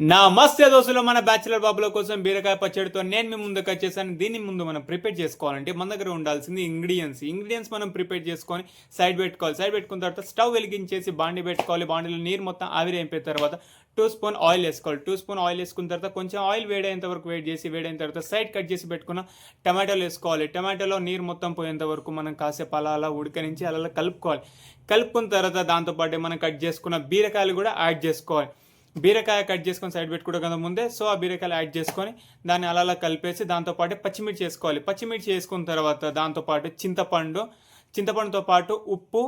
నమస్తే దోస్తులు మన బ్యాచిలర్ బాబుల కోసం బీరకాయ పచ్చడితో నేను మీ ముందుకు వచ్చేసాను. దీన్ని ముందు మనం ప్రిపేర్ చేసుకోవాలంటే మన దగ్గర ఉండాల్సింది ఇంగ్రీడియంట్స్. ఇంగ్రీడియంట్స్ మనం ప్రిపేర్ చేసుకొని సైడ్ పెట్టుకోవాలి. సైడ్ పెట్టుకున్న తర్వాత స్టవ్ వెలిగించేసి బాండి పెట్టుకోవాలి. బాండీలో నీరు మొత్తం ఆవిరి అయిపోయిన తర్వాత టూ స్పూన్ ఆయిల్ వేసుకోవాలి. టూ స్పూన్ ఆయిల్ వేసుకున్న తర్వాత కొంచెం ఆయిల్ వేడైనంత వరకు వేడి చేసి వేడైన తర్వాత సైడ్ కట్ చేసి పెట్టుకున్న టమాటోలు వేసుకోవాలి. టమాటోలో నీరు మొత్తం పోయేంత వరకు మనం కాసేపు అలా అలా ఉడకనించి అలా అలా కలుపుకోవాలి. కలుపుకున్న తర్వాత దాంతోపాటు మనం కట్ చేసుకున్న బీరకాయలు కూడా యాడ్ చేసుకోవాలి. బీరకాయ కట్ చేసుకొని సైడ్ పెట్టుకోవడం కదా ముందే సో ఆ బీరకాయలు యాడ్ చేసుకొని దాన్ని అలా అలా కలిపేసి దాంతోపాటు పచ్చిమిర్చి వేసుకోవాలి. పచ్చిమిర్చి వేసుకున్న తర్వాత దాంతోపాటు చింతపండు చింతపండుతో పాటు ఉప్పు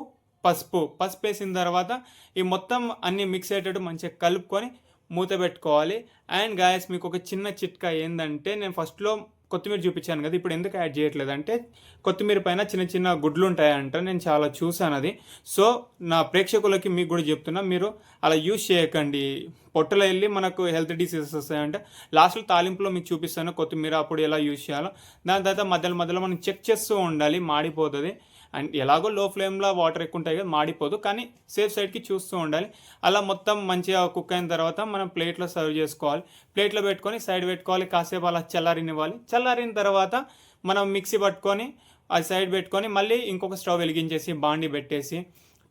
పసుపు. పసుపు వేసిన తర్వాత ఈ మొత్తం అన్ని మిక్స్ అయ్యేటట్టు మంచిగా కలుపుకొని మూత పెట్టుకోవాలి. అండ్ గాయస్ మీకు ఒక చిన్న చిట్కా ఏంటంటే నేను ఫస్ట్లో కొత్తిమీర చూపించాను కదా ఇప్పుడు ఎందుకు యాడ్ చేయట్లేదు అంటే కొత్తిమీర పైన చిన్న చిన్న గుడ్లు ఉంటాయంట నేను చాలా చూసాను అది. సో నా ప్రేక్షకులకి మీకు కూడా చెప్తున్నా మీరు అలా యూజ్ చేయకండి. పొట్టలో వెళ్ళి మనకు హెల్త్ డిసీజెస్ వస్తాయంటే. లాస్ట్లో తాలింపులో మీకు చూపిస్తాను కొత్తిమీర అప్పుడు ఎలా యూజ్ చేయాలో. దాని తర్వాత మధ్యలో మధ్యలో మనం చెక్ చేస్తూ ఉండాలి మాడిపోతుంది. అండ్ ఎలాగో లో ఫ్లేమ్లో వాటర్ ఎక్కువ ఉంటాయి కదా మాడిపోదు. కానీ సేఫ్ సైడ్కి చూస్తూ ఉండాలి. అలా మొత్తం మంచిగా కుక్ అయిన తర్వాత మనం ప్లేట్లో సర్వ్ చేసుకోవాలి. ప్లేట్లో పెట్టుకొని సైడ్ పెట్టుకోవాలి. కాసేపు అలా చల్లారినివ్వాలి. చల్లారిన తర్వాత మనం మిక్సీ పట్టుకొని అది సైడ్ పెట్టుకొని మళ్ళీ ఇంకొక స్టవ్ వెలిగించేసి బాండి పెట్టేసి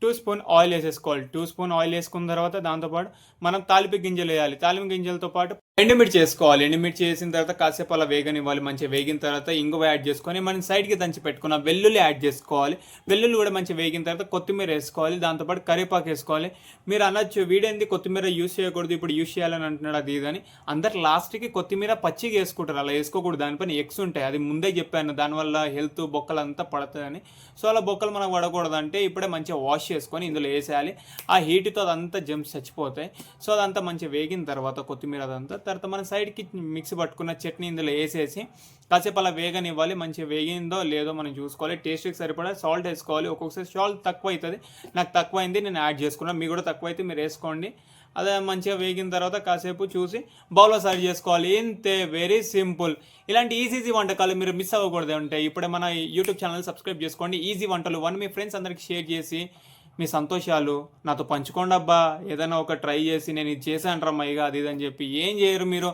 టూ స్పూన్ ఆయిల్ వేసేసుకోవాలి. టూ స్పూన్ ఆయిల్ వేసుకున్న తర్వాత దాంతోపాటు మనం తాలిపి గింజలు వేయాలి. తాలింపు గింజలతో పాటు ఎండుమిర్చి చేసుకోవాలి. ఎండుమిర్చి చేసిన తర్వాత కాసేపు అలా వేగనివ్వాలి. మంచిగా వేగిన తర్వాత ఇంగువ యాడ్ చేసుకొని మనం సైడ్కి దంచి పెట్టుకున్న వెల్లుల్లి యాడ్ చేసుకోవాలి. వెల్లుల్లి కూడా మంచిగా వేగిన తర్వాత కొత్తిమీర వేసుకోవాలి. దాంతోపాటు కరివేపాకు వేసుకోవాలి. మీరు అనొచ్చు వీడేంది కొత్తిమీర యూస్ చేయకూడదు ఇప్పుడు యూస్ చేయాలని అంటున్నాడు అది ఇదని అందరు లాస్ట్కి కొత్తిమీర పచ్చిగా వేసుకుంటారు. అలా వేసుకోకూడదు. దానిపైన ఎగ్స్ ఉంటాయి. అది ముందే చెప్పాను. దానివల్ల హెల్త్ బొక్కలు అంతా పడుతుందని సో అలా బొక్కలు మనకు పడకూడదు అంటే ఇప్పుడే మంచిగా వాష్ చేసుకొని ఇందులో వేసేయాలి. ఆ హీట్తో అదంతా జమ్స్ చచ్చిపోతాయి. సో అదంతా మంచిగా వేగిన తర్వాత కొత్తిమీర అదంతా తర్వాత మన సైడ్కి మిక్సీ పట్టుకున్న చట్నీ ఇందులో వేసేసి కాసేపు అలా వేగనివ్వాలి. మంచిగా వేగిందో లేదో మనం చూసుకోవాలి. టేస్ట్కి సరిపడా సాల్ట్ వేసుకోవాలి. ఒక్కొక్కసారి సాల్ట్ తక్కువ అవుతుంది నాకు తక్కువ అయింది నేను యాడ్ చేసుకున్నాను. మీకు కూడా తక్కువ అయితే మీరు వేసుకోండి. అదే మంచిగా వేగిన తర్వాత కాసేపు చూసి బౌల్లో సర్వ్ చేసుకోవాలి. ఇంతే వెరీ సింపుల్. ఇలాంటి ఈజీజీ ఈజీ వంటకాలు మీరు మిస్ అవ్వకూడదు. ఉంటాయి ఇప్పుడే మన యూట్యూబ్ ఛానల్ సబ్స్క్రైబ్ చేసుకోండి. ఈజీ వంటలు వన్ మీ ఫ్రెండ్స్ అందరికి షేర్ చేసి మీ సంతోషాలు నాతో పంచుకోండి అబ్బా ఏదైనా ఒక ట్రై చేసి నేను ఇది చేశాను రమ్మయ్యగా అది ఇది అని చెప్పి ఏం చేయరు మీరు?